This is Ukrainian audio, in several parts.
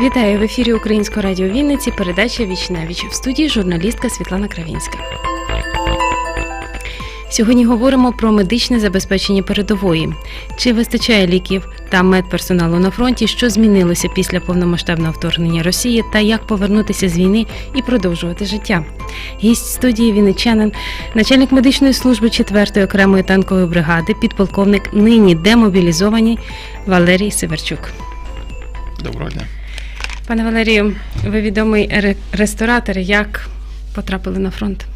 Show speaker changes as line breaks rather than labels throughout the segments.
Вітаю в ефірі Українського радіо Вінниці. Передача Віч віч в студії журналістка Світлана Кравінська. Сьогодні говоримо про медичне забезпечення передової. Чи вистачає ліків та медперсоналу на фронті, що змінилося після повномасштабного вторгнення Росії, та як повернутися з війни і продовжувати життя? Гість студії Вінничанин, начальник медичної служби 4-ї окремої танкової бригади, підполковник нині демобілізований Валерій Северчук.
Доброго дня.
Пане Валерію, ви відомий ре- ресторатор. Як потрапили на фронт?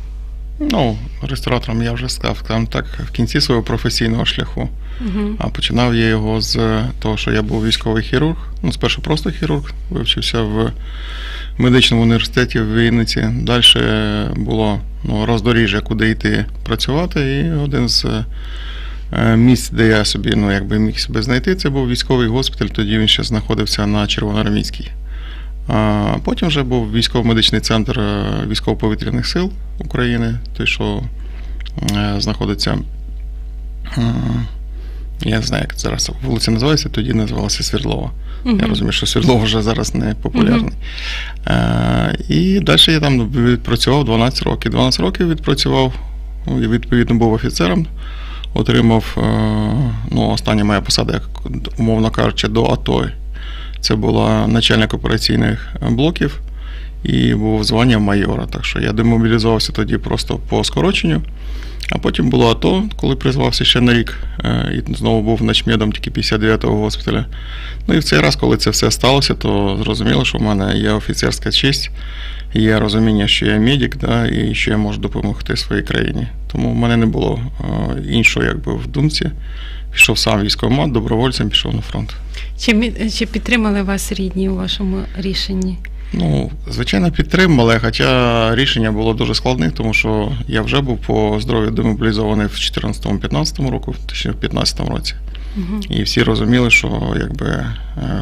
Ну, ресторатором я вже став скажімо так в кінці свого професійного шляху.
Угу.
А починав я його з того, що я був військовий хірург. Ну, спершу просто хірург, вивчився в медичному університеті в Вінниці. Далі було ну, роздоріжжя, куди йти працювати. І один з е, місць, де я собі ну, якби міг себе знайти, це був військовий госпіталь. Тоді він ще знаходився на Червоноармійській. Потім вже був військово-медичний центр е, військово-повітряних сил України, той, що е, знаходиться. е, Я не знаю, як зараз вулиця називається, тоді називалася Свердлова. Я розумію, що Свердлов вже зараз не популярний. Е, і далі я там відпрацював 12 років. 12 років відпрацював, відповідно був офіцером. Отримав ну, остання моя посада, як умовно кажучи, до АТО. Це була начальник операційних блоків і був звання майора. Так що я демобілізувався тоді просто по скороченню. А потім було АТО, коли призвався ще на рік, е, і знову був начмедом тільки 59-го госпіталя. Ну і в цей раз, коли це все сталося, то зрозуміло, що в мене є офіцерська честь, є розуміння, що я медик, да, і що я можу допомогти своїй країні. Тому в мене не було е, іншого якби, в думці. Пішов сам військовомат, добровольцем пішов на фронт.
Чи, чи підтримали вас рідні у вашому рішенні?
Ну, звичайно, підтримали, хоча рішення було дуже складне, тому що я вже був по здоров'ю демобілізований в 2014-2015 року, точніше в 2015 році.
Угу.
І всі розуміли, що якби е,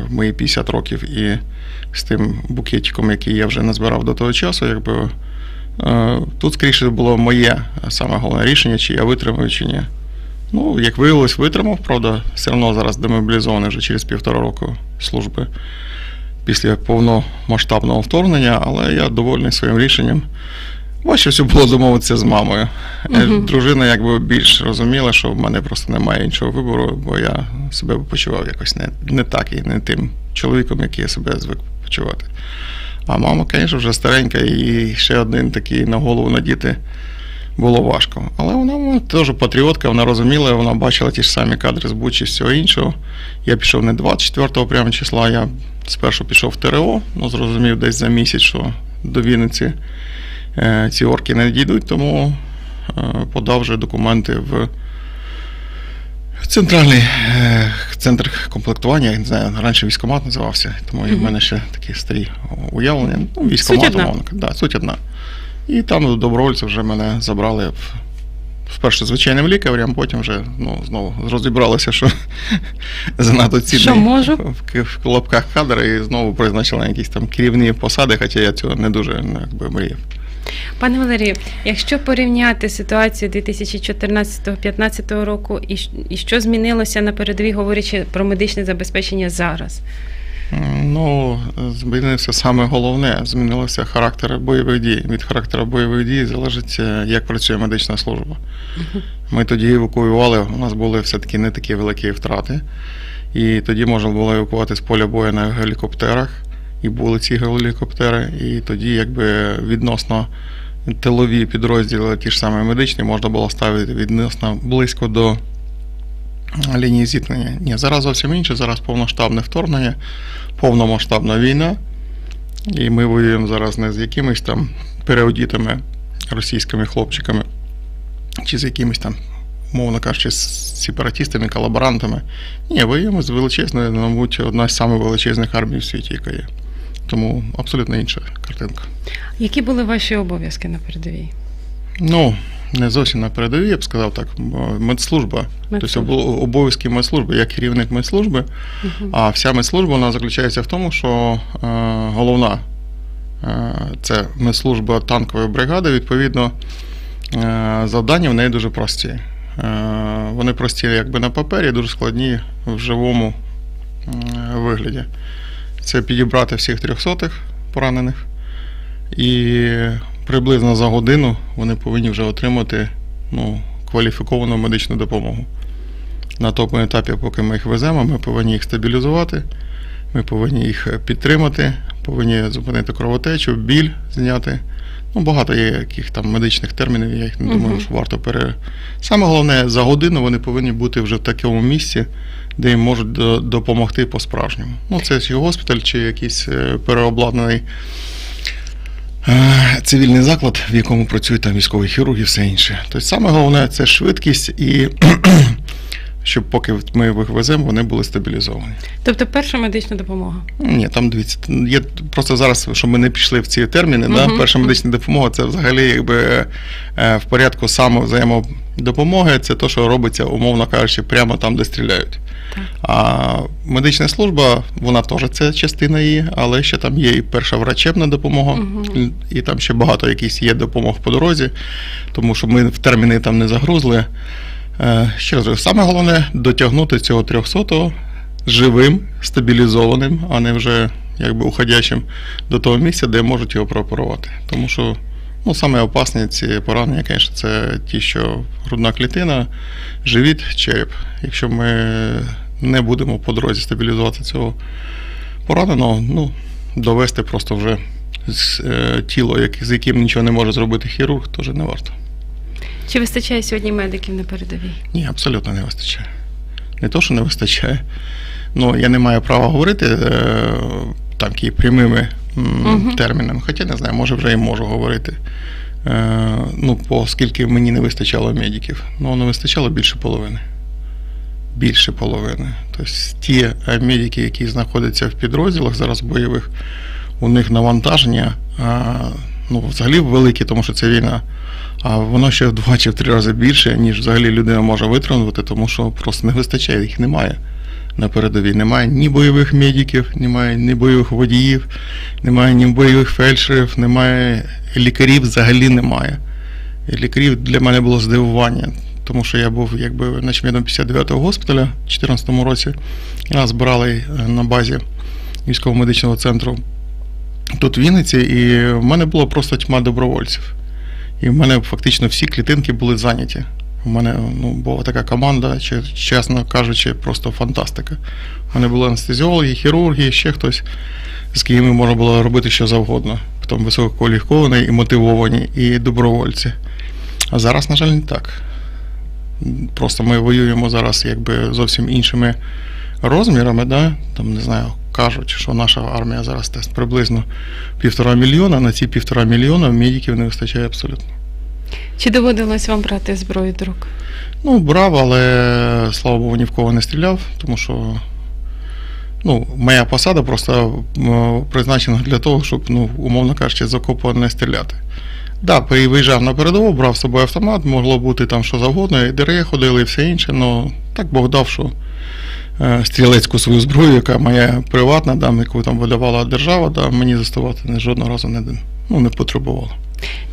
в мої 50 років і з тим букетиком, який я вже назбирав до того часу, якби е, тут скоріше було моє саме головне рішення, чи я витримаю, чи ні. Ну, як виявилось, витримав, правда, все одно зараз демобілізований вже через півтора року служби після повномасштабного вторгнення, але я довольний своїм рішенням. Важче все було домовитися з мамою.
Мгм.
Дружина якби більш розуміла, що в мене просто немає іншого вибору, бо я себе почував якось не, не так і не тим чоловіком, який я себе звик почувати. А мама, звісно, вже старенька, і ще один такий на голову надіти було важко. Але вона, вона теж патріотка, вона розуміла, вона бачила ті ж самі кадри з Бучі і всього іншого. Я пішов не 24-го прямо числа, я спершу пішов в ТРО, ну зрозумів десь за місяць, що до Вінниці е, ці орки не дійдуть, тому е, подав вже документи в центральний е, центр комплектування, я не знаю, раніше військомат називався, тому і в мене ще такі старі уявлення. Ну, військомат, умовно. Да, суть одна. І там добровольці вже мене забрали в. Вперше звичайним лікарем, потім вже ну, знову розібралося, що занадто цінний в, в лапках кадр і знову призначили на якісь там керівні посади, хоча я цього не дуже ну, якби, мріяв.
Пане Валерію, якщо порівняти ситуацію 2014-2015 року і що змінилося на передовій, говорячи про медичне забезпечення зараз?
Ну, змінився саме головне, змінився характер бойових дій. Від характеру бойових дій залежить, е, як працює медична служба. Ми тоді евакуювали, у нас були все-таки не такі великі втрати. І тоді можна було евакувати з поля бою на гелікоптерах, і були ці гелікоптери. І тоді, якби відносно тилові підрозділи, ті ж самі медичні, можна було ставити відносно близько до лінії зіткнення. Ні, зараз зовсім інше, зараз повноштабне вторгнення, повномасштабна війна. І ми воюємо зараз не з якимись там переодітими російськими хлопчиками, чи з якимись там, мовно кажучи, з сепаратистами, колаборантами. Ні, воюємо з величезною, мабуть, одна з самих величезних армій в світі, яка є. Тому абсолютно інша картинка.
Які були ваші обов'язки на передовій?
Ну, не зовсім на передовій, я б сказав так, бо медслужба. Тобто обов'язки медслужби, я керівник медслужби,
Мгм.
а вся медслужба вона заключається в тому, що е, головна е, це медслужба танкової бригади, відповідно, е, завдання в неї дуже прості. Е, вони прості якби на папері, дуже складні в живому е, вигляді. це підібрати всіх трьохсотих поранених. І приблизно за годину вони повинні вже отримати ну, кваліфіковану медичну допомогу. На тому етапі, поки ми їх веземо, ми повинні їх стабілізувати, ми повинні їх підтримати, повинні зупинити кровотечу, біль зняти. Ну, багато є яких там медичних термінів, я їх не думаю,
Мгм.
що варто пере. Саме головне, за годину вони повинні бути вже в такому місці, де їм можуть допомогти по-справжньому. Ну, це чи госпіталь, чи якийсь е, переобладнаний цивільний заклад, в якому працюють там військові хірурги все інше. Тобто саме головне це швидкість і щоб поки ми їх веземо, вони були стабілізовані.
Тобто перша медична допомога.
Ні, там дивіться, є просто зараз, щоб ми не пішли в ці терміни. Да? Перша медична допомога це взагалі якби е, в порядку самовзаємодопомоги, це те, що робиться, умовно кажучи, прямо там, де стріляють.
Так.
А медична служба, вона теж це частина її, але ще там є і перша врачебна допомога,
Мгм.
і там ще багато якісь є допомог по дорозі, тому що ми в терміни там не загрузли. Е, Ще раз, саме головне дотягнути цього 300-го живим, стабілізованим, а не вже якби уходячим до того місця, де можуть його прооперувати. Тому що ну, саме опасні ці поранення, звісно, це ті, що грудна клітина, живіт, череп. Якщо ми не будемо по дорозі стабілізувати цього пораненого, ну, довести просто вже з, е, тіло, з яким нічого не може зробити хірург, теж не варто.
Чи вистачає сьогодні медиків на передовій?
Ні, абсолютно не вистачає. Не то, що не вистачає. Ну, я не маю права говорити е, такі прямими
Мгм.
термінами, хоча не знаю, може вже і можу говорити. Е, ну, оскільки мені не вистачало медиків. Ну, не вистачало більше половини. Більше половини. Тобто ті е, медики, які знаходяться в підрозділах зараз бойових, у них навантаження ну, взагалі велике, тому що це війна. А воно ще в два чи в три рази більше, ніж взагалі людина може витримувати, тому що просто не вистачає, їх немає на передовій. Немає ні бойових медиків, немає ні бойових водіїв, немає ні бойових фельдшерів, немає лікарів, взагалі немає. І лікарів для мене було здивування, тому що я був якби начмедом 59-го госпіталя в 2014 році. Нас брали е, на базі військово-медичного центру тут в Вінниці, і в мене була просто тьма добровольців. І в мене фактично всі клітинки були зайняті. У мене ну, була така команда, чи, чесно кажучи, просто фантастика. У мене були анестезіологи, хірурги, ще хтось, з ким можна було робити що завгодно. Потім висококваліфіковані і мотивовані, і добровольці. А зараз, на жаль, не так. Просто ми воюємо зараз якби зовсім іншими розмірами, да? там не знаю, кажуть, що наша армія зараз десь приблизно півтора мільйона. На ці півтора мільйона медиків не вистачає абсолютно.
Чи доводилось вам брати зброю до рук?
Ну, брав, але слава Богу, ні в кого не стріляв, тому що ну, моя посада просто призначена для того, щоб, ну, умовно кажучи, з окопу не стріляти. Так, да, виїжджав на передову, брав з собою автомат, могло бути там що завгодно, і ДРЕ ходили і все інше, але так Бог дав, що стрілецьку свою зброю, яка моя приватна, да, яку там видавала держава, да, мені заставати не жодного разу не, ну, не потребувало.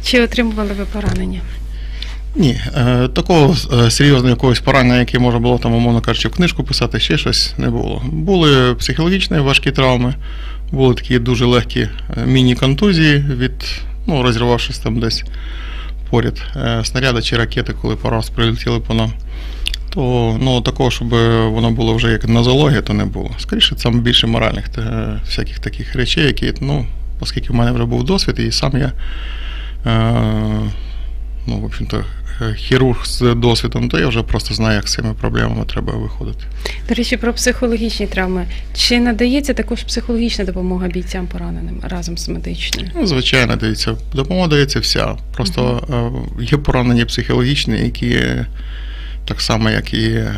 Чи отримували ви поранення?
Ні, е, такого е, серйозного якогось поранення, яке можна було там, умовно кажучи, в книжку писати, ще щось не було. Були психологічні важкі травми, були такі дуже легкі е, міні-контузії від, ну, розірвавшись там десь поряд е, снаряди чи ракети, коли пару раз прилетіли по нам. То ну, такого, щоб воно було вже як нозологія, то не було. Скоріше, це більше моральних е, всяких таких речей, які, ну, оскільки в мене вже був досвід, і сам я. Е, ну, в общем-то, е, хірург з досвідом, то я вже просто знаю, як з цими проблемами треба виходити.
До речі, про психологічні травми. Чи надається також психологічна допомога бійцям пораненим разом з медичною?
Ну, звичайно, дивіться, допомога дається вся. Просто е, є поранення психологічні, які так само, як і, е,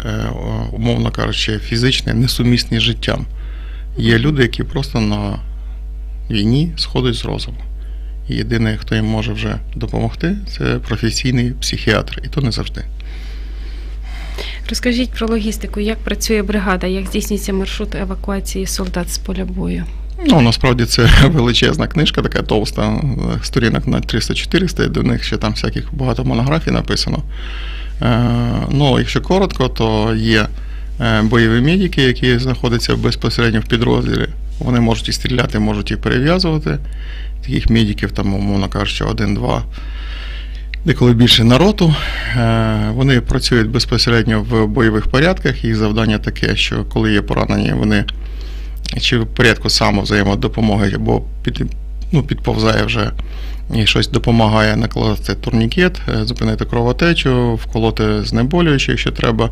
умовно кажучи, фізичні, несумісні з життям. Є люди, які просто на війні сходять з розуму. І єдине, хто їм може вже допомогти, це професійний психіатр, і то не завжди.
Розкажіть про логістику, як працює бригада, як здійснюється маршрут евакуації солдат з поля бою?
Ну, насправді це величезна книжка, така товста, е, сторінок на 300-400, і до них ще там всяких багато монографій написано. Е, ну, якщо коротко, то є е, бойові медики, які знаходяться безпосередньо в підрозділі. Вони можуть і стріляти, можуть і перев'язувати. Таких медиків, там, умовно кажучи, один-два. Деколи більше народу. Е, Вони працюють безпосередньо в бойових порядках. Їх завдання таке, що коли є поранені, вони чи в порядку самовзаємодопомоги, або під, ну, підповзає вже і щось допомагає накласти турнікет, е, зупинити кровотечу, вколоти знеболююче, якщо треба,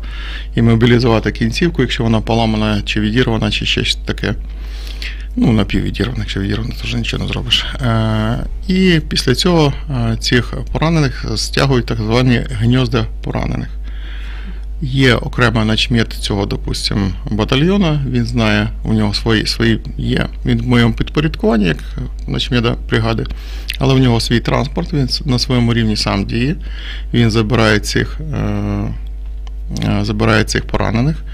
і мобілізувати кінцівку, якщо вона поламана чи відірвана, чи щось таке. Ну, напіввідірвана, якщо відірвана, то вже нічого не зробиш. Е, і після цього е, цих поранених стягують так звані гнізда поранених. Є окремий начмет цього, допустим, батальйону. Він знає, у нього свої свої є. Він в моєму підпорядкуванні, як начмеда бригади, але в нього свій транспорт, він на своєму рівні сам діє. Він забирає цих, е, е, забирає цих поранених,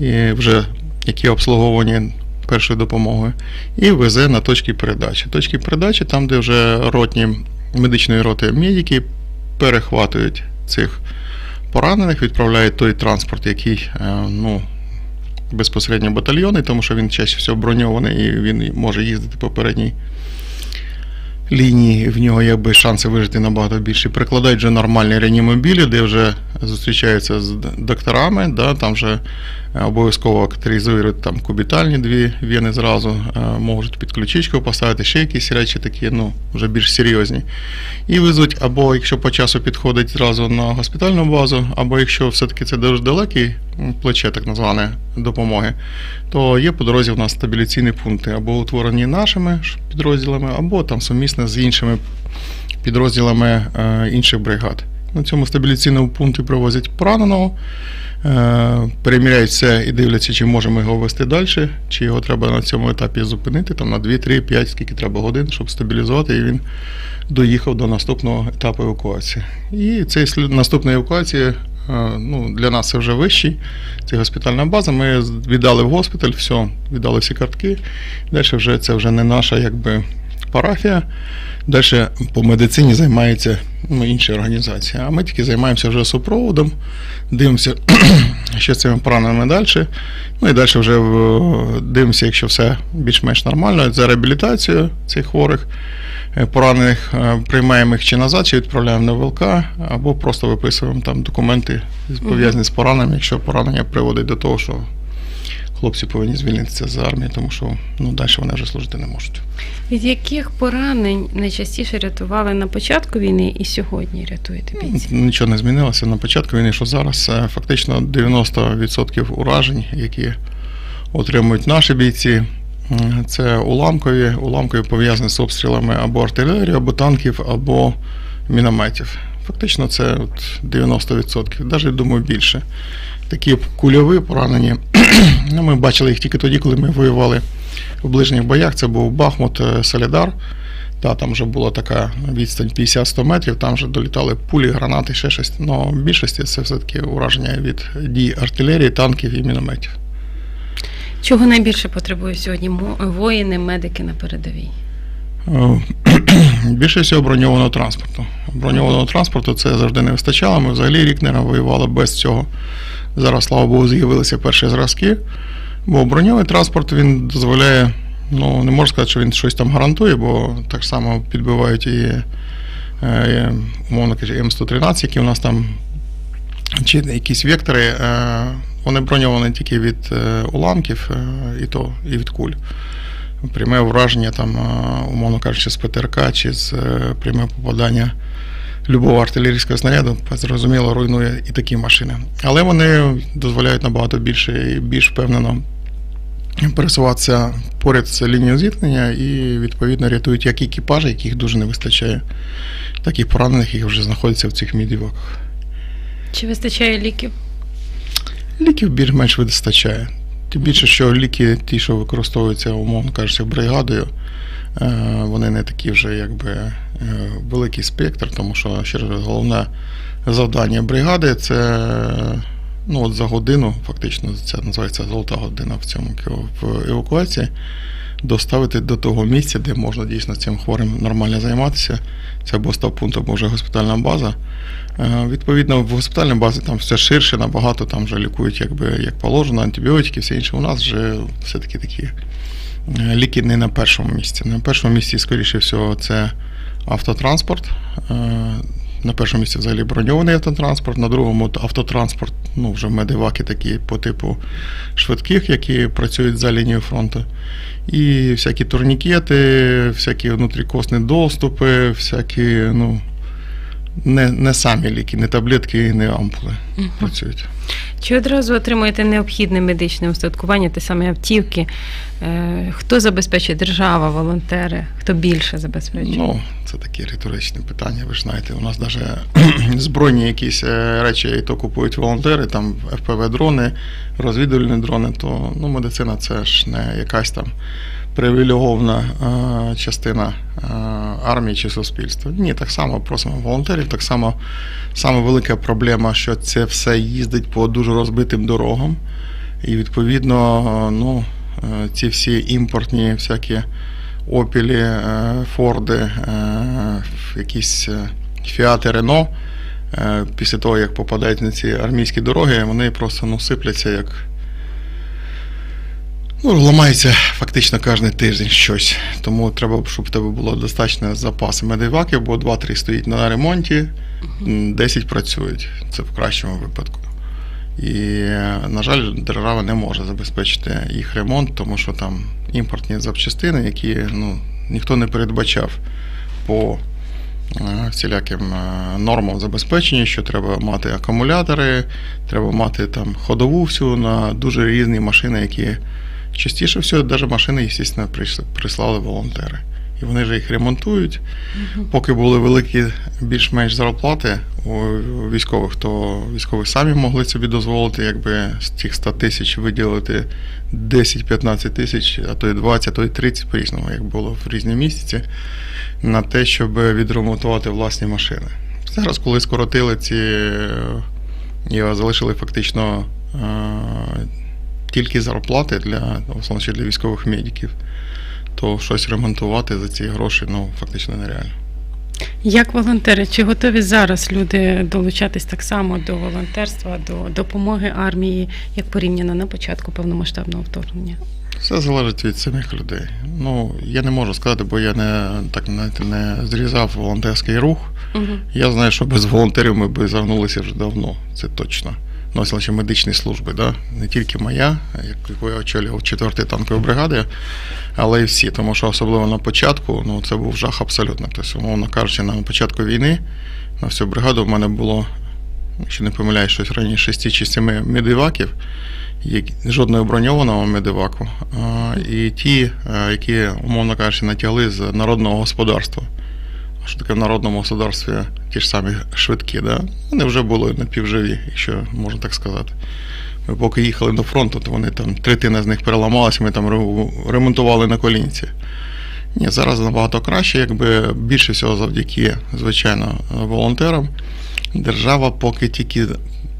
і вже які обслуговані першою допомогою, і везе на точки передачі. Точки передачі, там, де вже ротні медичної роти медики перехватують цих поранених, відправляють той транспорт, який е, ну, безпосередньо батальйонний, тому що він чаще всього броньований і він може їздити по передній лінії, в нього якби шанси вижити набагато більші. Прикладають вже нормальні реанімобілі, де вже зустрічаються з докторами, да, там вже обов'язково актеризують там кубітальні дві вени зразу, е, можуть під ключичку поставити ще якісь речі такі, ну, вже більш серйозні. І везуть, або якщо по часу підходить зразу на госпітальну базу, або якщо все-таки це дуже далекий плече, так зване допомоги, то є по дорозі в нас стабіляційні пункти, або утворені нашими підрозділами, або там сумісно з іншими підрозділами е, інших бригад. На цьому стабіляційному пункті привозять пораненого, е, переміряють все і дивляться, чи можемо його вести далі, чи його треба на цьому етапі зупинити там, на 2, 3, 5, скільки треба годин, щоб стабілізувати, і він доїхав до наступного етапу евакуації. І цей наступна евакуація е, ну, для нас це вже вищий. Це госпітальна база. Ми віддали в госпіталь, все, віддали всі картки. Далі вже це вже не наша якби, парафія. Далі по медицині займаються ну, інші організації. А ми тільки займаємося вже супроводом, дивимося, що з цими пораненими далі. Ну і далі вже дивимося, якщо все більш-менш нормально, за реабілітацію цих хворих е, поранених е, приймаємо їх чи назад, чи відправляємо на ВЛК, або просто виписуємо там документи пов'язані з пораненням, якщо поранення приводить до того, що хлопці повинні звільнитися з армії, тому що ну, далі вони вже служити не можуть.
Від яких поранень найчастіше рятували на початку війни і сьогодні рятуєте бійців?
Нічого не змінилося на початку війни, що зараз е, фактично 90% уражень, які отримують наші бійці, це уламкові, уламкові пов'язані з обстрілами або артилерії, або танків, або мінометів. Фактично це от 90%, навіть думаю більше. Такі кульові поранені. ну, ми бачили їх тільки тоді, коли ми воювали в ближніх боях. Це був Бахмут, е, Солідар. Та, там вже була така відстань 50-100 метрів, там вже долітали пулі, гранати, ще щось. Но в більшості це все-таки ураження від дій артилерії, танків і мінометів.
Чого найбільше потребують сьогодні воїни, медики на передовій?
Е, Більше всього броньованого транспорту. Броньованого транспорту це завжди не вистачало. Ми взагалі рік не воювали без цього. Зараз, слава Богу, з'явилися перші зразки. Бо броньований транспорт він дозволяє, ну не можу сказати, що він щось там гарантує, бо так само підбивають і, е, умовно кажучи, М113, які у нас там, чи якісь вектори, е, вони броньовані тільки від е, уламків, і то, і від куль пряме враження, там, умовно кажучи, з ПТРК чи з пряме попадання любого артилерійського снаряду, зрозуміло, руйнує і такі машини. Але вони дозволяють набагато більше і більш впевнено пересуватися поряд з лінією зіткнення і відповідно рятують як екіпажі, яких дуже не вистачає, так і поранених, які вже знаходяться в цих мідівоках.
Чи вистачає ліків?
Ліків більш-менш вистачає. Тим більше, що ліки, ті, що використовуються, умовно кажучи, бригадою, е, вони не такі вже якби великий спектр, тому що ще раз, головне завдання бригади це ну, от за годину, фактично, це називається золота година в цьому в евакуації, доставити до того місця, де можна дійсно цим хворим нормально займатися. Це або став-пункт, або вже госпітальна база. Е, Відповідно, в госпітальній базі там все ширше, набагато там вже лікують, якби як положено, антибіотики, все інше. У нас вже все-таки такі Е, Ліки не на першому місці. На першому місці, скоріше всього, це автотранспорт. Е, На першому місці взагалі броньований автотранспорт, на другому автотранспорт, ну вже медиваки такі по типу швидких, які працюють за лінією фронту. І всякі турнікети, всякі внутрікосні доступи, всякі, ну, не, не самі ліки, не таблетки, не ампули працюють.
Чи одразу отримуєте необхідне медичне устаткування, те саме автівки? Е, Хто забезпечує держава, волонтери? Хто більше забезпечує?
Ну, це такі риторичні питання. Ви ж знаєте, у нас навіть збройні якісь е, речі і то купують волонтери, там FPV-дрони, розвідувальні дрони, то ну, медицина це ж не якась там привілегована е, частина е, армії чи суспільства. Ні, так само просимо волонтерів, так само саме велика проблема, що це все їздить по дуже розбитим дорогам. І відповідно, ну, е, ці всі імпортні всякі опілі, форди, якісь фіати Рено. Після того, як попадають на ці армійські дороги, вони просто ну, сипляться як. Ну, ламається фактично кожен тиждень щось. Тому треба, щоб в тебе було достатньо запасу медиваків, бо 2-3 стоїть на ремонті, м, 10 працюють. Це в кращому випадку. І, на жаль, держава не може забезпечити їх ремонт, тому що там імпортні запчастини, які ну, ніхто не передбачав по е, всіляким е, нормам забезпечення, що треба мати акумулятори, треба мати там ходову всю на дуже різні машини, які частіше всього, навіть машини, звісно, прислали волонтери. І вони ж їх ремонтують. Поки були великі більш-менш зарплати у військових, то військові самі могли собі дозволити, якби з тих 100 тисяч виділити 10-15 тисяч, а то й 20, а то й 30 по-різному, як було в різні місяці, на те, щоб відремонтувати власні машини. Зараз, коли скоротили ці е, і залишили фактично е, тільки зарплати для, в основному для військових медиків, то щось ремонтувати за ці гроші ну, фактично нереально.
Як волонтери, чи готові зараз люди долучатись так само до волонтерства, до допомоги армії, як порівняно на початку повномасштабного вторгнення?
Все залежить від самих людей. Ну, я не можу сказати, бо я не так знаєте, не зрізав волонтерський рух.
Угу.
Я знаю, що без волонтерів ми б загнулися вже давно, це точно. Ось лише медичні служби, да? не тільки моя, яку я очолював 4-ї танкової бригади, але й всі. Тому що особливо на початку ну, це був жах абсолютно. Тобто, умовно кажучи, на початку війни на всю бригаду в мене було, якщо не помиляюсь, щось раніше 6 чи 7 медиваків, жодного броньованого медиваку, і ті, е, які, умовно кажучи, натягли з народного господарства. Що таке в народному господарстві ті ж самі швидкі, да? вони вже були напівживі, якщо можна так сказати. Ми поки їхали до фронту, то вони там третина з них переламалася, ми там ремонтували на колінці. Ні, зараз набагато краще, якби більше всього завдяки, звичайно, волонтерам. Держава поки тільки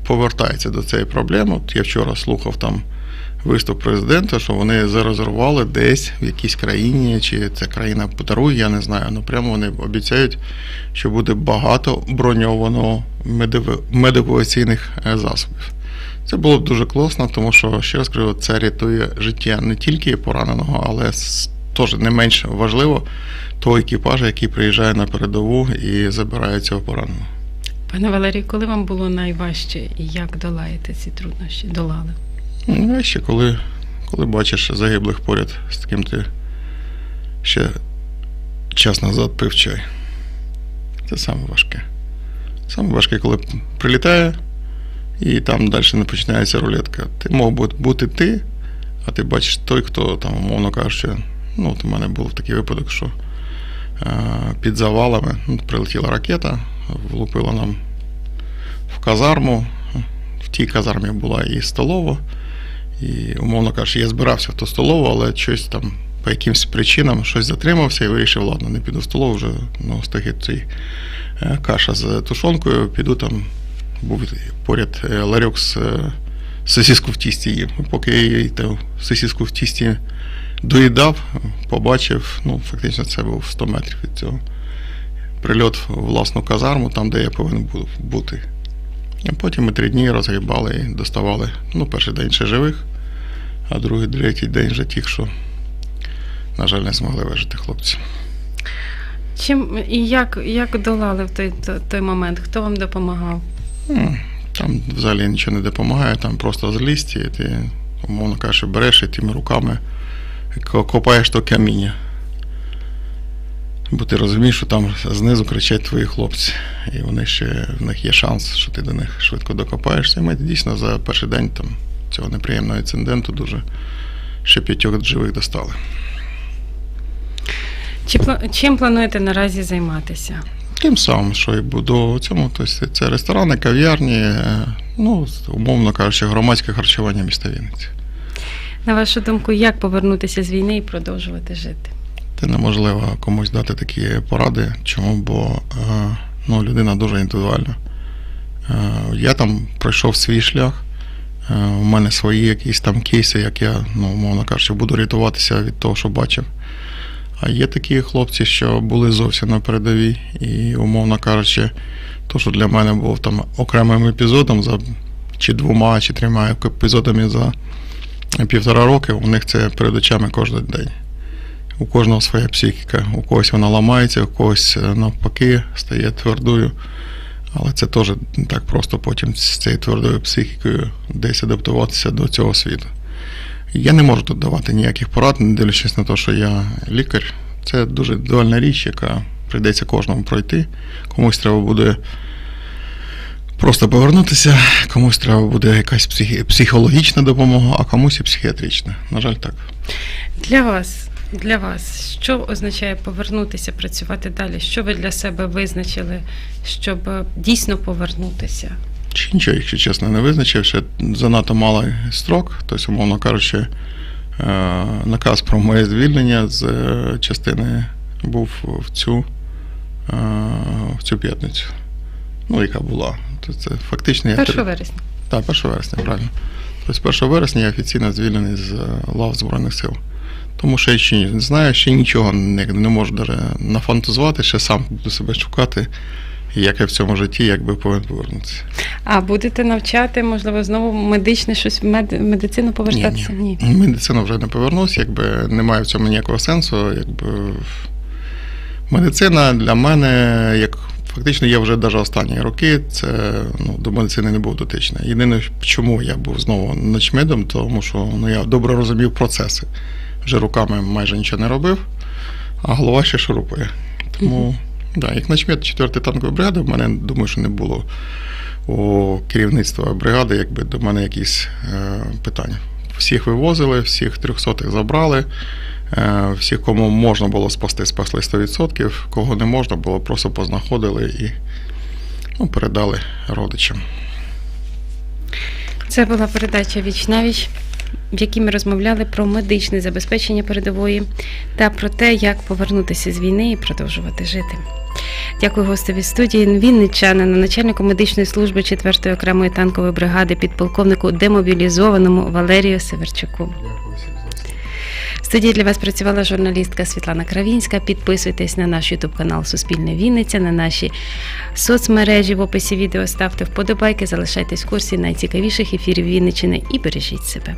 повертається до цієї проблеми. От я вчора слухав там виступ президента, що вони зарезервували десь в якійсь країні, чи ця країна подарує, я не знаю. Ну прямо вони обіцяють, що буде багато броньованого медиковаційних е, засобів. Це було б дуже класно, тому що, ще раз кажу, це рятує життя не тільки пораненого, але теж не менш важливо того екіпажа, який приїжджає на передову і забирає цього пораненого.
Пане Валерій, коли вам було найважче і як долаєте ці труднощі? Долали?
Ну, а ще коли, коли бачиш загиблих поряд з таким ти ще час назад пив чай. Це саме важке. Саме важке, коли прилітає, і там далі не починається рулетка. Ти мог бути ти, а ти бачиш той, хто там, умовно кажучи, ну, от у мене був такий випадок, що е, під завалами ну, прилетіла ракета, влупила нам в казарму. В тій казармі була і столова. І, умовно кажучи, я збирався в ту столову, але щось там по якимось причинам щось затримався і вирішив, ладно, не піду в столову, вже ну, стигить цей е, каша з тушонкою, піду там, був поряд е, ларьок з е, сосиску в тісті їм. Поки я її ту сосиску в тісті доїдав, побачив, ну, фактично це був 100 метрів від цього. Прильот в власну казарму, там, де я повинен був бути. А потім ми три дні розгрібали і доставали. Ну, перший день ще живих, а другий, третій день вже тих, що на жаль, не змогли вижити хлопці.
Чим і як, як долали в той, той момент? Хто вам допомагав?
Ну, Там взагалі нічого не допомагає, там просто злість, і ти, умовно кажучи, береш і тими руками копаєш то каміння. Бо ти розумієш, що там знизу кричать твої хлопці, і вони ще в них є шанс, що ти до них швидко докопаєшся. І ми дійсно за перший день там, цього неприємного інциденту дуже ще п'ятьох живих достали.
Чи, чим плануєте наразі займатися?
Тим самим, що і до цьому, тобто це ресторани, кав'ярні, е, ну, умовно кажучи, громадське харчування міста Вінниці.
На вашу думку, як повернутися з війни і продовжувати жити?
Це неможливо комусь дати такі поради. Чому? Бо е, ну, людина дуже індивідуальна. Е, Я там пройшов свій шлях. е, У мене свої якісь там кейси, як я, ну, умовно кажучи, буду рятуватися від того, що бачив. А є такі хлопці, що були зовсім на передовій, і, умовно кажучи, то, що для мене був там окремим епізодом за чи двома, чи трьома епізодами за півтора роки, у них це перед очами кожен день. У кожного своя психіка. У когось вона ламається, у когось е, навпаки стає твердою. Але це теж не так просто потім з цією твердою психікою десь адаптуватися до цього світу. Я не можу тут давати ніяких порад, не дивлячись на те, що я лікар. Це дуже індивідуальна річ, яка прийдеться кожному пройти. Комусь треба буде просто повернутися, комусь треба буде якась психологічна допомога, а комусь і психіатрична. На жаль, так.
Для вас, для вас, що означає повернутися, працювати далі? Що ви для себе визначили, щоб е, дійсно повернутися?
Чи нічого, якщо чесно, не визначив, ще занадто малий строк, тобто, умовно кажучи, е, наказ про моє звільнення з е, частини був в цю, в цю п'ятницю. Ну, яка була. Тобто це фактично я
1
три-
вересня.
Так, 1 вересня, правильно. Тобто 1 вересня я офіційно звільнений з лав Збройних сил. Тому що я ще не знаю, ще нічого не, не можу навіть нафантазувати, ще сам буду себе шукати, як я в цьому житті якби повинен повернутися.
А будете навчати, можливо, знову медичне щось мед... медицину повертатися?
Ні, ні. Медицину вже не повернусь, якби немає в цьому ніякого сенсу. Якби медицина для мене, як фактично є вже навіть останні роки, це ну, до медицини не був дотичний. Єдине, чому я був знову начмедом, тому що ну, я добре розумів процеси. Вже руками майже нічого не робив, а голова ще шурупає. Тому, да, як начмед 4-ї танкової бригади, в мене думаю, що не було у керівництва бригади, якби до мене якісь е, питання. Всіх вивозили, всіх трьохсотих забрали, е, всіх, кому можна було спасти, спасли 100%, кого не можна було, просто познаходили і ну, передали родичам.
Це була передача Віч навіч, в якій ми розмовляли про медичне забезпечення передової та про те, як повернутися з війни і продовжувати жити. Дякую гостеві студії Вінничанину, начальнику медичної служби 4-ї окремої танкової бригади, підполковнику демобілізованому Валерію Северчуку. В студії для вас працювала журналістка Світлана Кравінська. Підписуйтесь на наш ютуб канал Суспільне Вінниця, на наші соцмережі в описі відео ставте вподобайки, залишайтесь в курсі найцікавіших ефірів Вінничини і бережіть себе.